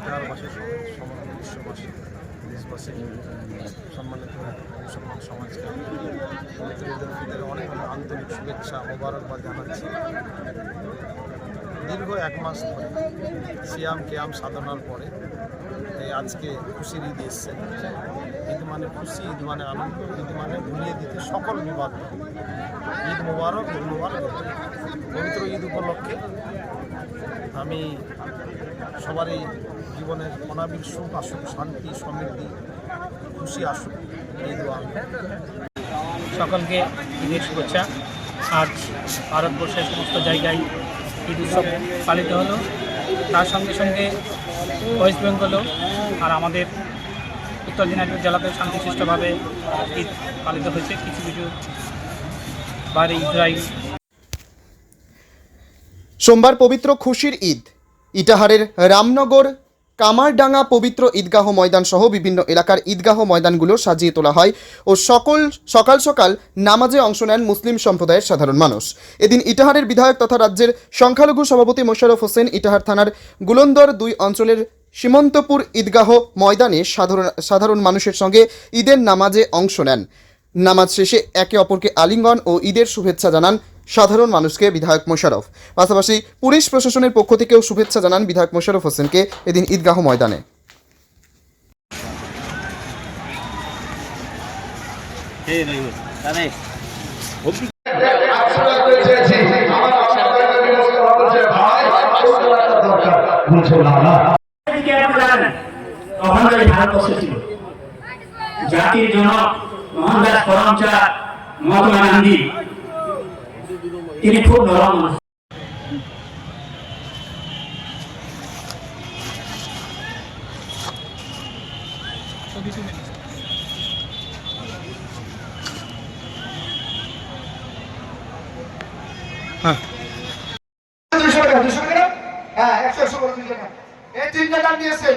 ইটাহারবাসী সহ সমগ্র বিশ্ববাসী দেশবাসী সম্মানিত মুসলমান সমাজকে। অনেক অনেক আন্তরিক শুভেচ্ছা, মোবারকবাদ জানাচ্ছি। দীর্ঘ এক মাস ধরে সিয়াম কেয়াম সাধনার পরে এই আজকে খুশির ঈদ এসছে। ঈদ মানে খুশি, ঈদ মানে আনন্দ, ঈদ মানে ভুলিয়ে দিতে সকল বিবাদ। ঈদ মোবারক ঈদ মোবারক। পবিত্র ঈদ উপলক্ষে আমি সবারই জীবনের অনাবিল সুখ, আসুক, শান্তি, সমৃদ্ধি, খুশি আসুক, এই দোয়া। সকলকে ঈদের শুভেচ্ছা। আজ ভারতবর্ষের সমস্ত জায়গায় ঈদ উৎসব পালিত হলো। তার সঙ্গে সঙ্গে ওয়েস্ট বেঙ্গলও আর আমাদের উত্তর দিনাজপুর জেলাতেও শান্তিশিষ্টভাবে ঈদ পালিত হয়েছে। কিছু কিছু বাইরে ইসরায়েল সোমবার পবিত্র খুশির ঈদ। ইটাহারের রামনগর, কামারডাঙ্গা পবিত্র ঈদগাহ ময়দান সহ বিভিন্ন এলাকার ঈদগাহ ময়দানগুলো সাজিয়ে তোলা হয় ও সকল, সকাল সকাল নামাজে অংশ নেন মুসলিম সম্প্রদায়ের সাধারণ মানুষ। এদিন ইটাহারের বিধায়ক তথা রাজ্যের সংখ্যালঘু সভাপতি মোশাররফ হোসেন ইটাহার থানার গুলন্দর দুই অঞ্চলের সীমন্তপুর ঈদগাহ ময়দানে সাধারণ সাধারণ মানুষের সঙ্গে ঈদের নামাজে অংশ নেন। নামাজ শেষে একে অপরকে আলিঙ্গন ও ঈদের শুভেচ্ছা জানান সাধারণ মানুষকে বিধায়ক মোশাররফ। পাশাপাশি পুলিশ প্রশাসনের পক্ষ থেকেও শুভেচ্ছা জানান বিধায়ক মোশাররফ হোসেনকে এদিন ঈদগাহ ময়দানে। জাতির জনক মোহনদাস করমচাঁদ মহাত্মা গান্ধী তিনি খুব নরম। মানুষ দুশো টাকা দুশো টাকা? হ্যাঁ একশো একশো করে টাকা এই তিনটা গান দিয়েছেন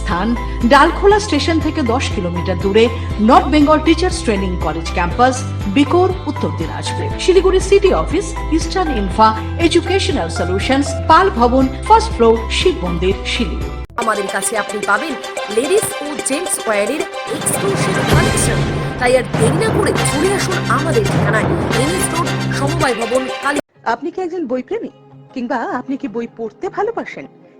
স্থান ডালখোলা স্টেশন থেকে দশ কিলোমিটার দূরে north Bengal teachers training college campus Bikor Uttar Dinajpur. Siliguri city office eastern infra educational solutions Pal Bhavan first floor Shiva মন্দির শিলিগুড়ি। আমাদের কাছে আপনি পাবেন লেডিস ও জেন্টস ওয়্যারের এক্সক্লুসিভ কালেকশন তাই আর দেরি না করে চলে আসুন আমাদের ঠিকানায় রোড সমবায় ভবন কালী আপনি কি একজন বই প্রেমী কিংবা আপনি কি বই পড়তে ভালোবাসেন?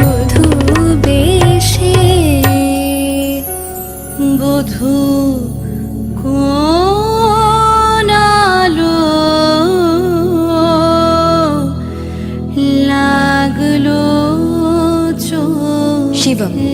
বধূ বেশে। বধূ কোন আলো লাগল শিবম।